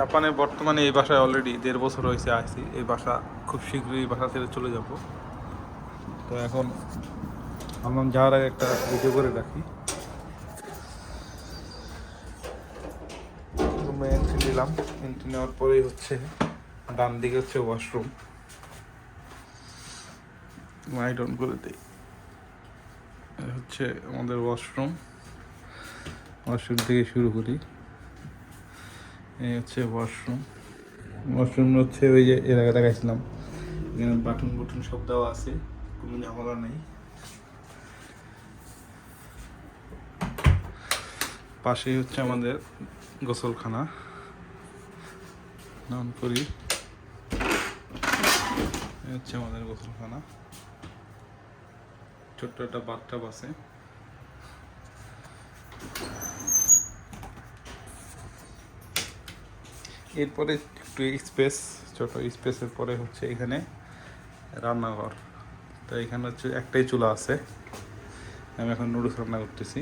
জাপানে বর্তমানে এই বাসায় অলরেডি দেড় বছর হয়েছে আসছি এই বাসা খুব শীঘ্রই বাসা ছেড়ে চলে যাব। তো এখন ভাবলাম যাওয়ার আগে একটা ভিডিও করে রাখি। রুমে এন্ট্রি নিলাম। এন্ট্রি নেওয়ার পরেই হচ্ছে ডান দিকে হচ্ছে ওয়াশরুম লাইট অন করে দিই। হচ্ছে আমাদের ওয়াশরুম ওয়াশরুম থেকে শুরু করি। এই হচ্ছে ওয়াশরুম ওয়াশরুম হচ্ছে ওই যে এর আগে দেখাইছিলাম। এখানে বাটন বুটন সব দেওয়া আছে কোনো ঝামেলা নেই। পাশেই হচ্ছে আমাদের গোসলখানা নাম করি হচ্ছে আমাদের গোসলখানা। ছোট্ট একটা বাথটাব আছে। এরপরে একটু স্পেস ছোট স্পেসের পরে হচ্ছে এখানে রান্নাঘর। তো এখানে হচ্ছে একটাই চুলা আছে। আমি এখন নুডলস রান্না করতেছি।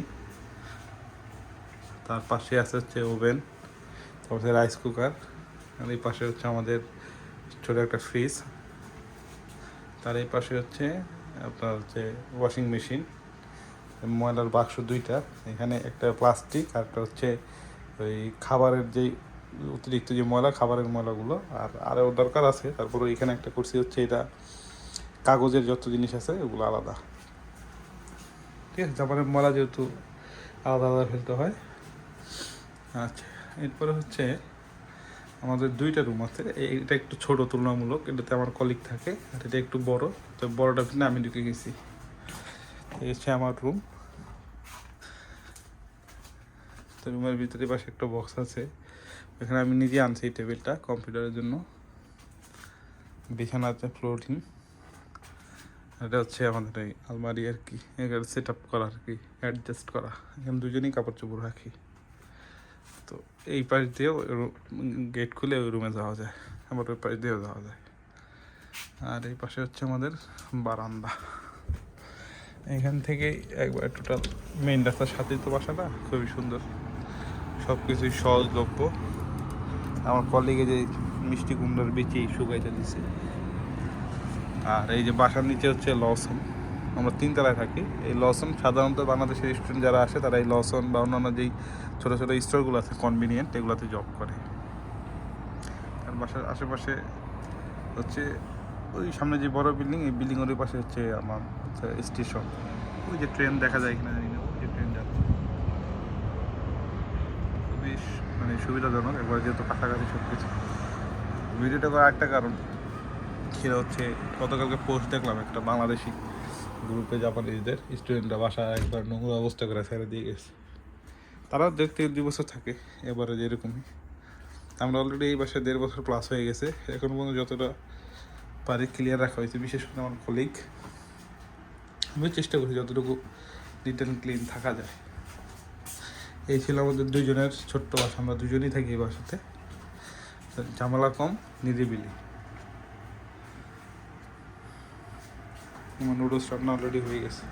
তার পাশে আছে হচ্ছে ওভেন তারপরে রাইস কুকার আর এই পাশে হচ্ছে আমাদের ছোট একটা ফ্রিজ তার এই পাশে হচ্ছে আপনার হচ্ছে ওয়াশিং মেশিন ময়লার বাক্স দুইটা। এখানে একটা প্লাস্টিক আর একটা হচ্ছে ওই খাবারের যেই অতিরিক্ত যে ময়লা, খাবারের ময়লাগুলো, আর আরও দরকার আছে। তারপরে এখানে একটা করছি হচ্ছে, এটা কাগজের যত জিনিস আছে ওগুলো আলাদা। ঠিক আছে, জাপানের ময়লা যেহেতু আলাদা আলাদা ফেলতে হয়। আচ্ছা এরপরে হচ্ছে আমাদের দুইটা রুম আছে। এটা একটু ছোট, তুলনামূলক। এটাতে আমার কলিগ থাকে, আর এটা একটু বড়। তো বড়টা কিনে, আমি ঢুকে গেছি। এই হচ্ছে আমার রুম তো রুমের ভিতরে পাশে একটা বক্স আছে। এখানে আমি নিজে আনছি এই টেবিলটা কম্পিউটারের জন্য। বিছানা আছে ফ্লোরিং এটা হচ্ছে আমাদের এই আলমারি আর কি। এখানে সেট আপ করা আর কি অ্যাডজাস্ট করা। এখানে দুজনেই কাপড় চোপড় রাখি। তো এই পাশ দিয়েও গেট খুলে ওই রুমে যাওয়া যায়। আবার ওই পাশ দিয়েও যাওয়া যায়। আর এই পাশে হচ্ছে আমাদের বারান্দা। এখান থেকে একবার টোটাল মেইন রাস্তার সাথেই তো বাসাটা, খুবই সুন্দর। সব কিছুই সহজলভ্য। আমার কলিগে যে মিষ্টি কুমড়ার বিচি শুকাইতে দিছে। আর এই যে বাসার নিচে হচ্ছে লসন। আমরা তিনতলায় থাকি। এই লসন সাধারণত বাংলাদেশের স্টুডেন্ট যারা আসে, তারা এই লসন বা অন্যান্য যেই ছোটো ছোটো স্টোরগুলো আছে কনভিনিয়েন্ট এগুলোতে জব করে। আর বাসার আশেপাশে হচ্ছে ওই সামনে যে বড় বিল্ডিং এই বিল্ডিং ওর পাশে হচ্ছে আমার স্টেশন ওই যে ট্রেন দেখা যায় কিনা জানি না ওই যে ট্রেন যাচ্ছে খুবই মানে সুবিধাজনক, একবার যেহেতু কাছাকাছি সব কিছু ভিডিওটা করার একটা কারণ, সেটা হচ্ছে গতকালকে পোস্ট দেখলাম একটা বাংলাদেশি গ্রুপে জাপানিজদের স্টুডেন্টরা বাসা একবার নোংরা অবস্থা করে ছেড়ে দিয়ে গেছে। তারা দেড় থেকে দুই বছর থাকে, এবারে যেরকমই। আমরা অলরেডি এই বাসায় দেড় বছর প্লাস হয়ে গেছে। এখন পর্যন্ত যতটা পারি ক্লিয়ার রাখা হয়েছে, বিশেষ করে আমার কলিগ আমি চেষ্টা করি যতটুকু নিট অ্যান্ড ক্লিন থাকা যায়। এই ছিল আমাদের দুজনের ছোট্ট বাসা, আমরা দুজনেই থাকি এই বাসাতে। ঝামেলা কম, নিরিবিলি। আমার নুডলস রান্না অলরেডি হয়ে গেছে।